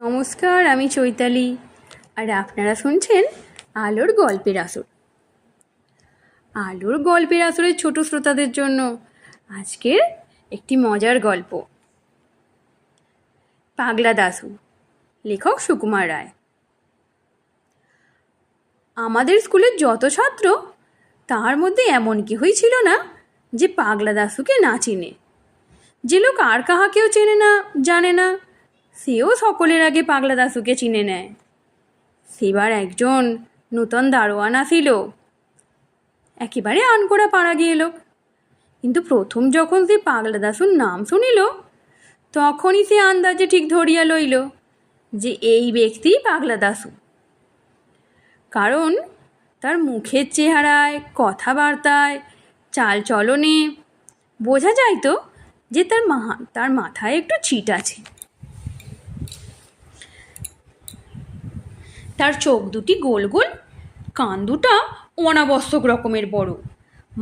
নমস্কার, আমি চৈতালি। আর আপনারা শুনছেন আলোর গল্পের আসর। আলোর গল্পের আসরের ছোট শ্রোতাদের জন্য আজকের একটি মজার গল্প। পাগলা দাসু লেখক সুকুমার রায়। আমাদের স্কুলের যত ছাত্র, তার মধ্যে এমন কি ছিল না যে পাগলা দাসুকে না চিনে। যে লোক আর কাহাকেও চেনে না, জানে না সেও সকলের আগে পাগলা দাসুকে চিনে নেয়। সেবার একজন নূতন দারোয়ান আসিল। একেবারে আনকোড়া পাড়া গিয়ে লোক কিন্তু প্রথম যখন সে পাগলা দাসুর নাম শুনিল, তখনই সে আন্দাজে ঠিক ধরিয়া লইল যে এই ব্যক্তি পাগলা দাসু কারণ তার মুখের চেহারায়, কথাবার্তায় চাল চলনে বোঝা যায় তো যে তার মা তার মাথায় একটু ছিট আছে। তার চোখ দুটি গোল গোল, কান দুটা অনাবশ্যক রকমের বড়,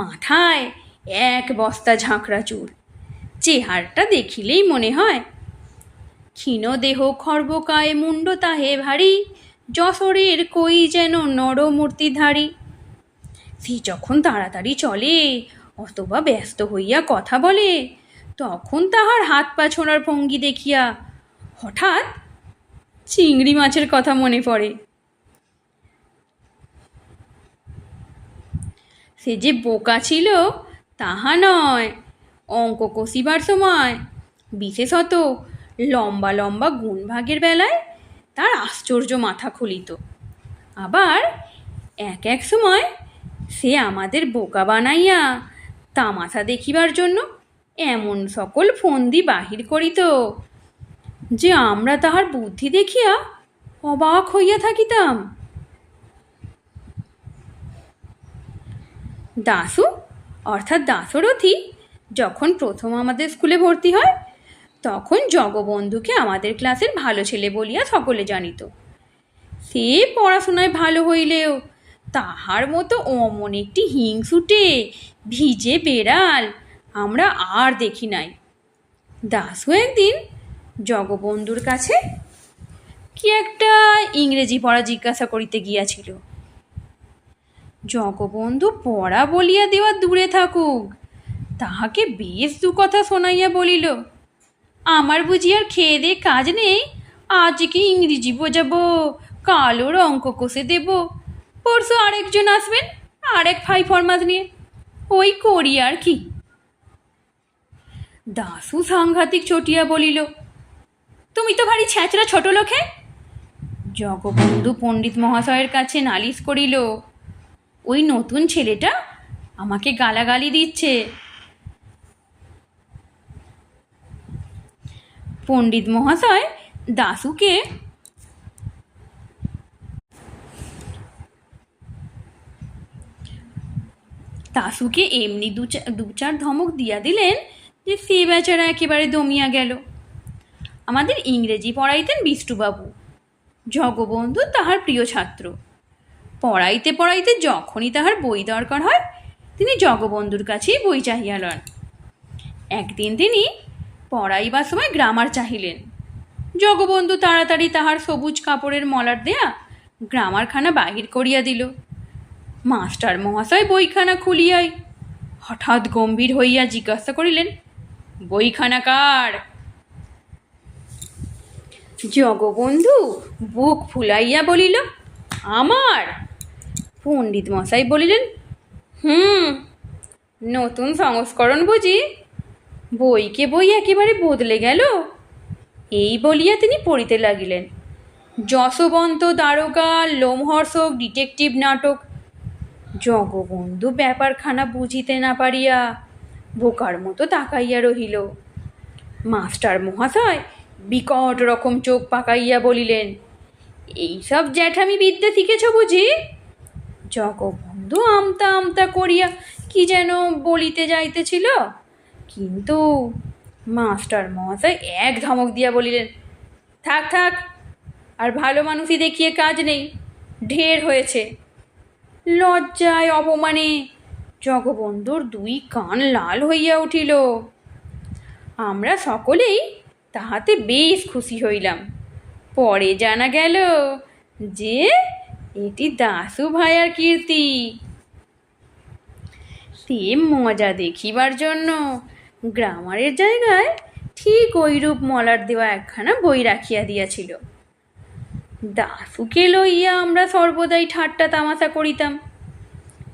মাথায় এক বস্তা ঝাঁকড়া চুল। চেহারটা দেখিলেই মনে হয়, ক্ষীণ দেহ খর্বকায় মুন্ড তাহে ভারী, যশোরের কই যেন নরমূর্তিধারী। সে যখন তাড়াতাড়ি চলে, অথবা ব্যস্ত হইয়া কথা বলে, তখন তাহার হাত পা ছোঁড়ার ভঙ্গি দেখিয়া হঠাৎ চিংড়ি মাছের কথা মনে পড়ে। সে যে বোকা ছিল, তাহা নয়। অঙ্ক কষিবার সময় বিশেষত লম্বা লম্বা গুণভাগের বেলায় তার আশ্চর্য মাথা খুলিত। আবার এক এক সময় সে আমাদের বোকা বানাইয়া তামাশা দেখিবার জন্য এমন সকল ফন্দি বাহির করিত। যে আমরা তাহার বুদ্ধি দেখিয়া অবাক হইয়া থাকিতাম। দাসু, অর্থাৎ দাসরথী, যখন প্রথম আমাদের স্কুলে ভর্তি হয়, তখন জগবন্ধুকে আমাদের ক্লাসের ভালো ছেলে বলিয়া সকলে জানিত। সে পড়াশোনায় ভালো হইলেও তাহার মতো অমন একটি হিংসুটে ভিজে বেড়াল আমরা আর দেখি নাই। দাসু একদিন জগবন্ধুর কাছে? কি একটা ইংরেজি পড়া জিজ্ঞাসা করিতে গিয়াছিল। জগবন্ধু পড়া বলিয়া দেওয়া দূরে থাকুক, তাহাকে বেশ দু কথা শোনাইয়া বলিল, আমার বুঝি আর খেয়ে দিয়ে কাজ নেই আজকে ইংরেজি বোঝাবো, কাল ওর অঙ্ক কষে দেব, পরশু আরেকজন আসবেন, আরেক ফাই ফরমাস নিয়ে, ওই করি আর কি? দাসু সাংঘাতিক চটিয়া বলিল তুমি তো ভারী ছ্যাঁচড়া ছোট লোকে জগবন্ধু পণ্ডিত মহাশয়ের কাছে নালিশ করিল, ওই নতুন ছেলেটা আমাকে গালাগালি দিচ্ছে। পণ্ডিত মহাশয় দাসুকে দাসুকে এমনি দু চার ধমক দিয়া দিলেন যে সে বেচারা একেবারে দমিয়া গেল। আমাদের ইংরেজি পড়াইতেন বিষ্টুবাবু জগবন্ধু তাহার প্রিয় ছাত্র। পড়াইতে পড়াইতে যখনই তাহার বই দরকার হয়, তিনি জগবন্ধুর কাছেই বই চাহিয়া লন। একদিন তিনি পড়াইবার সময় গ্রামার চাহিলেন। জগবন্ধু তাড়াতাড়ি তাহার সবুজ কাপড়ের মলার দেয়া গ্রামারখানা বাহির করিয়া দিল। মাস্টার মহাশয় বইখানা খুলিয়াই হঠাৎ গম্ভীর হইয়া জিজ্ঞাসা করিলেন, বইখানা কার? জগবন্ধু, বুক ফুলাইয়া বলিল, আমার? পণ্ডিত মশাই বলিলেন, হুম, নতুন সংস্করণ বুঝি। বইকে বই একেবারে বদলে গেল? এই বলিয়া তিনি পড়িতে লাগিলেন। যশবন্ত দ্বারকা, লোমহর্ষক, ডিটেকটিভ নাটক। জগবন্ধু ব্যাপারখানা বুঝিতে না পারিয়া বোকার মতো তাকাইয়া রহিল। মাস্টার মহাশয় বিকট রকম চোখ পাকাইয়া বলিলেন এইসব জ্যাঠামি বিদ্যা শিখেছ বুঝি? জগবন্ধু আমতা আমতা করিয়া কি যেন বলিতে যাইতেছিল, কিন্তু মাস্টার মহাশয় এক ধমক দিয়া বলিলেন, থাক থাক, আর ভালো মানুষই দেখিয়ে কাজ নেই, ঢের হয়েছে। লজ্জায় অপমানে জগবন্ধুর দুই কান লাল হইয়া উঠিল। আমরা সকলেই তাহাতে বেশ খুশি হইলাম। পরে জানা গেল যে এটি দাসু ভাইয়ার কীর্তি। সে মজা দেখিবার জন্য গ্রামারের জায়গায় ঠিক ওইরূপ মলার দেওয়া একখানা বই রাখিয়া দিয়াছিল। দাসুকে লইয়া আমরা সর্বদাই ঠাট্টা তামাশা করিতাম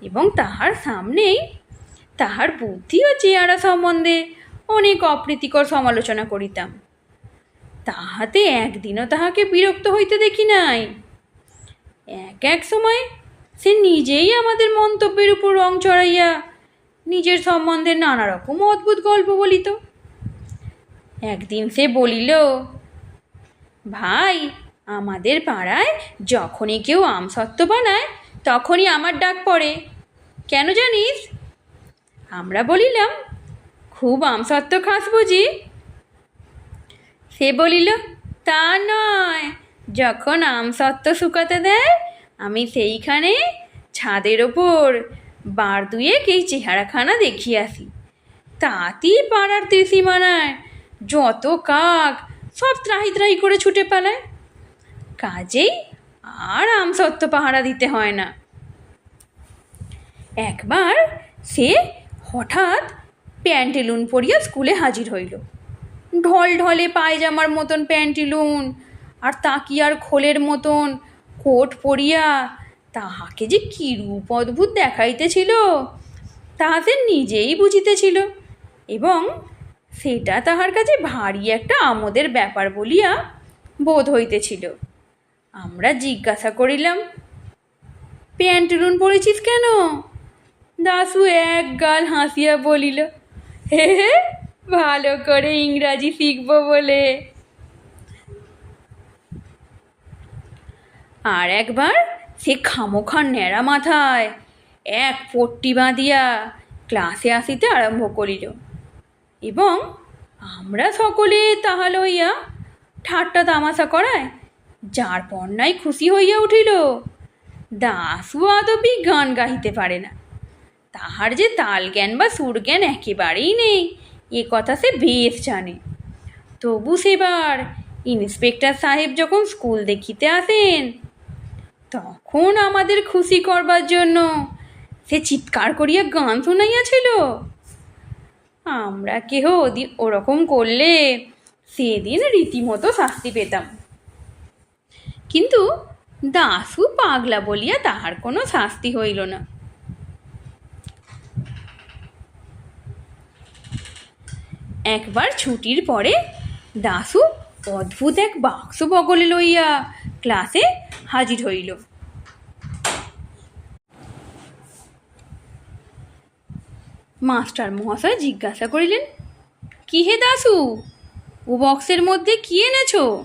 এবং তাহার সামনেই তাহার বুদ্ধি ও চেহারা সম্বন্ধে অনেক অপ্রীতিকর সমালোচনা করিতাম। তাহাতে একদিনও তাহাকে বিরক্ত হইতে দেখি নাই। এক এক সময় সে নিজেই আমাদের মন্তব্যের উপর রং চড়াইয়া নিজের সম্বন্ধে নানা রকম অদ্ভুত গল্প বলিত। একদিন সে বলিল, ভাই, আমাদের পাড়ায় যখনই কেউ আমসত্ত্ব বানায়, তখনই আমার ডাক পড়ে। কেন জানিস? আমরা বলিলাম খুব আমসত্ত্ব খাস বুঝি? সে বলিল, তা নয়। যখন আমসত্ত্ব শুকাতে দেয়, আমি সেইখানে ছাদের ওপর বার দুয়েক এই চেহারাখানা দেখিয়ে আসি তাতেই পাড়ার ত্রিসীমানায় যত কাক সব ত্রাহি ত্রাহি করে ছুটে পালায়। কাজেই আর আমসত্ত্ব পাহারা দিতে হয় না। একবার সে হঠাৎ প্যান্টেলুন পরিয়া স্কুলে হাজির হইল। ঢল ঢলে পায়জামার মতন প্যান্টিলুন, আর তাকিয়ার খোলের মতন কোট পরিয়া, তাহাকে যে কিরূপ অদ্ভুত দেখাইতেছিল তাহা সে নিজেই বুঝিতেছিল, এবং সেটা তাহার কাছে ভারী একটা আমোদের ব্যাপার বলিয়া বোধ হইতেছিল। আমরা জিজ্ঞাসা করিলাম, প্যান্টুলুন পরেছিস কেন? দাসু এক গাল হাসিয়া বলিল ভালো করে ইংরাজি শিখব বলে। আর একবার সে খামোখান ন্যাড়া মাথায় এক পট্টি বাঁধিয়া ক্লাসে আসিতে আরম্ভ করিল। এবং আমরা সকলে তাহা লইয়া ঠাট্টা তামাশা করায় যার পণ্যাই খুশি হইয়া উঠিল। দাসু আদপি গান গাহিতে পারে না। তাহার যে তাল জ্ঞান বা সুর জ্ঞান একেবারেই নেই। এ কথা সে বেশ জানে। তবু সেবার ইন্সপেক্টর সাহেব যখন স্কুল দেখিতে আসেন, তখন আমাদের খুশি করবার জন্য সে চিৎকার করিয়া গান শোনাইয়াছিল। আমরা কেহ ওদি ওরকম করলে সেদিন রীতিমতো শাস্তি পেতাম। কিন্তু দাসু পাগলা বলিয়া তাহার কোনো শাস্তি হইল না। একবার ছুটির পরে দাসু অদ্ভুত এক বাক্স বগলে লইয়া ক্লাসে হাজির হইল। মাস্টার মহাশয় জিজ্ঞাসা করিলেন, কি হে দাসু ও বক্সের মধ্যে কি এনেছো?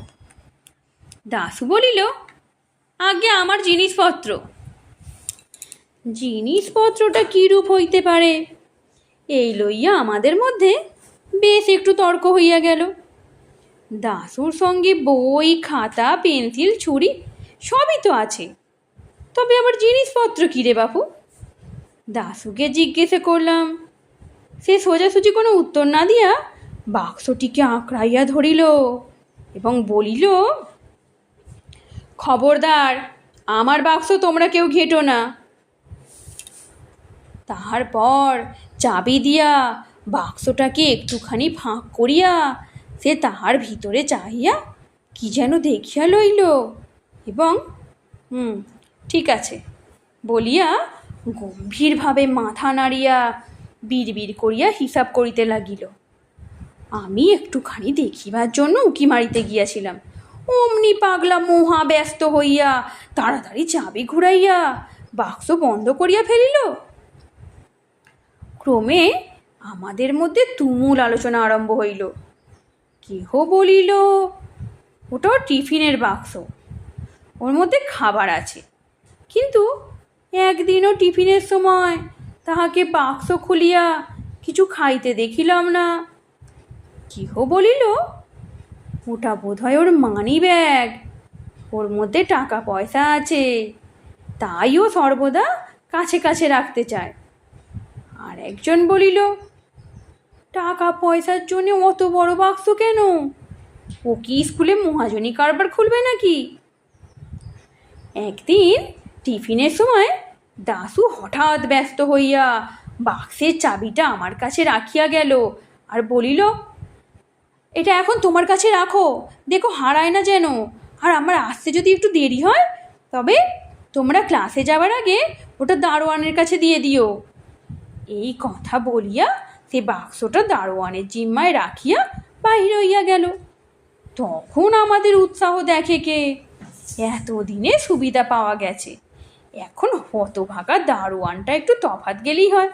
দাসু বলিল আগে আমার জিনিসপত্র। জিনিসপত্রটা কীরূপ হইতে পারে? এই লইয়া আমাদের মধ্যে বেশ, একটু তর্ক হইয়া গেল। দাসুর সঙ্গে বই, খাতা, পেন্সিল, ছুরি সবই তো আছে। তবে আবার জিনিসপত্র কী রে বাপু? দাসুকে জিজ্ঞেসে করলাম। সে সোজাসুজি কোনো উত্তর না দিয়া বাক্সটিকে আঁকড়াইয়া ধরিল এবং বলিল, খবরদার, আমার বাক্স তোমরা কেউ ঘেটো না। তাহার পর চাবি দিয়া বাক্সটাকে একটুখানি ফাঁক করিয়া সে তাহার ভিতরে চাহিয়া কি যেন দেখিয়া লইল এবং, হুম, ঠিক আছে, বলিয়া গম্ভীরভাবে মাথা নাড়িয়া বিড়বিড় করিয়া হিসাব করিতে লাগিল। আমি একটুখানি দেখিবার জন্য উকি মারিতে গিয়াছিলাম। অমনি পাগলা মহা ব্যস্ত হইয়া তাড়াতাড়ি চাবি ঘুরাইয়া বাক্স বন্ধ করিয়া ফেলিল। ক্রমে আমাদের মধ্যে তুমুল আলোচনা আরম্ভ হইল। কেহ বলিল ওটাও টিফিনের বাক্স। ওর মধ্যে খাবার আছে। কিন্তু একদিনও টিফিনের সময় তাহাকে বাক্স খুলিয়া কিছু খাইতে দেখিলাম না। কেহ বলিল, ওটা বোধ হয় ওর মানি ব্যাগ। ওর মধ্যে টাকা পয়সা আছে। তাইও সর্বদা কাছে কাছে রাখতে চায়। আর একজন বলিল টাকা পয়সার জন্য অত বড় বাক্স কেন? ও কি স্কুলে মহাজনী কারবার খুলবে নাকি? একদিন টিফিনের সময় দাশু হঠাৎ ব্যস্ত হইয়া বাক্সের চাবিটা আমার কাছে রাখিয়া গেল আর বলিল, এটা এখন তোমার কাছে রাখো, দেখো হারায় না যেন। আর আমার আসতে যদি একটু দেরি হয়, তবে তোমরা ক্লাসে যাওয়ার আগে ওটা দারোয়ানের কাছে দিয়ে দিও। এই কথা বলিয়া সে বাক্সটা দারোয়ানের জিম্মায় রাখিয়া বাহির হইয়া গেল। তখন আমাদের উৎসাহ দেখে কে? এতদিনে সুবিধা পাওয়া গেছে। এখন হতভাগা দারোয়ানটা একটু তফাত গেলেই হয়।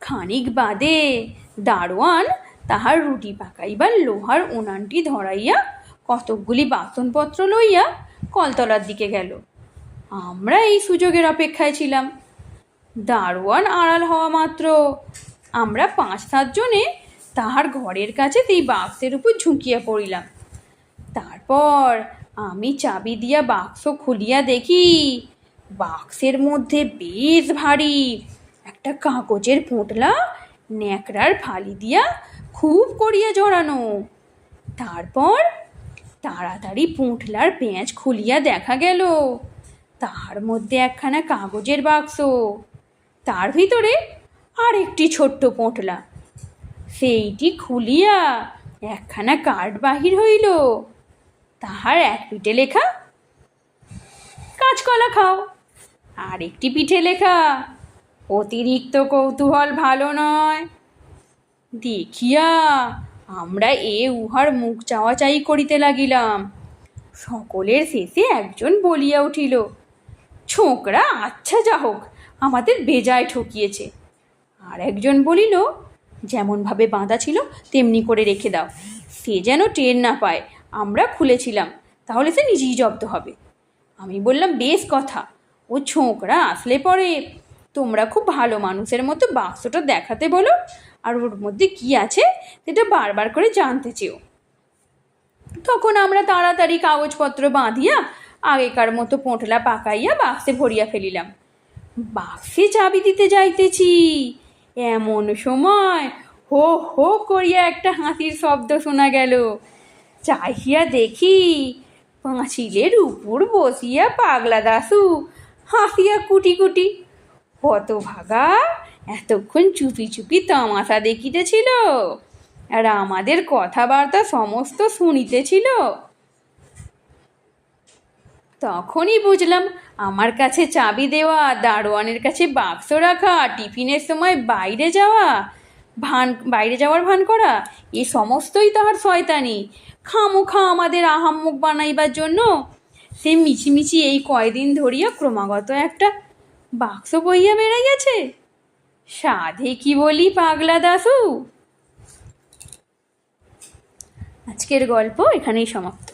খানিক বাদে দারোয়ান তাহার রুটি পাকাইবার লোহার উনানটি ধরাইয়া কতকগুলি বাসনপত্র লইয়া কলতলার দিকে গেল। আমরা এই সুযোগের অপেক্ষায় ছিলাম। দারোয়ান আড়াল হওয়া মাত্র। আমরা পাঁচ সাতজনে তাহার ঘরের কাছে সেই বাক্সের উপর ঝুঁকিয়া পড়িলাম। তারপর আমি চাবি দিয়া বাক্স খুলিয়া দেখি, বাক্সের মধ্যে বেশ ভারী একটা কাগজের পোঁটলা ন্যাকড়ার ফালি দিয়া খুব করিয়া জড়ানো। তারপর তাড়াতাড়ি পুঁটলার পেঁয়াজ খুলিয়া দেখা গেল। তার মধ্যে একখানা কাগজের বাক্স। তার ভিতরে আর একটি ছোট্ট পোঁটলা। সেইটি খুলিয়া একখানা কার্ড বাহির হইল। তাহার এক পিঠে লেখা, কাঁচকলা খাও। আর একটি পিঠে লেখা, অতিরিক্ত কৌতূহল ভালো নয়। দেখিয়া আমরা এ উহার মুখ চাওয়াচাই করিতে লাগিলাম। সকলের শেষে একজন বলিয়া উঠিল, ছোকরা আচ্ছা যা হোক আমাদের বেজায় ঠকিয়েছে। আর একজন বলিল যেমনভাবে বাঁধা ছিল, তেমনি করে রেখে দাও। সে যেন টের না পায়, আমরা খুলেছিলাম, তাহলে সে নিজেই জব্দ হবে। আমি বললাম, বেশ কথা। ও ছোকরা আসলে পরে। তোমরা খুব ভালো মানুষের মতো বাক্সটা দেখাতে বলো, আর ওর মধ্যে কি আছে, সেটা বারবার করে জানতে চেও। তখন আমরা তাড়াতাড়ি কাগজপত্র বাঁধিয়া আগেকার মতো পোঁটলা পাকাইয়া বাক্সে ভরিয়া ফেলিলাম। বাক্সে চাবি দিতে যাইতেছি। এমন সময় হো হো করিয়া একটা হাসির শব্দ শোনা গেল। চাহিয়া দেখি পাঁচিলের উপর বসিয়া পাগলা দাসু হাসিয়া কুটি কুটি। হতভাগা, এতক্ষণ চুপি চুপি তামাশা দেখিতেছিল আর আমাদের কথাবার্তা সমস্ত শুনিতেছিল। তখনই বুঝলাম আমার কাছে চাবি দেওয়া, দারোয়ানের কাছে বাক্স রাখা, টিফিনের সময় বাইরে যাওয়া, ভান, বাইরে যাওয়ার ভান করা, এ সমস্তই তাহার শয়তানি। খামোখা আমাদের আহাম্মুক বানাইবার জন্য সে মিছিমিছি এই কয়দিন ধরিয়া ক্রমাগত একটা বাক্স বইয়া বেড়ে গেছে সাধে কি বলি পাগলা দাসু? আজকের গল্প এখানেই সমাপ্ত।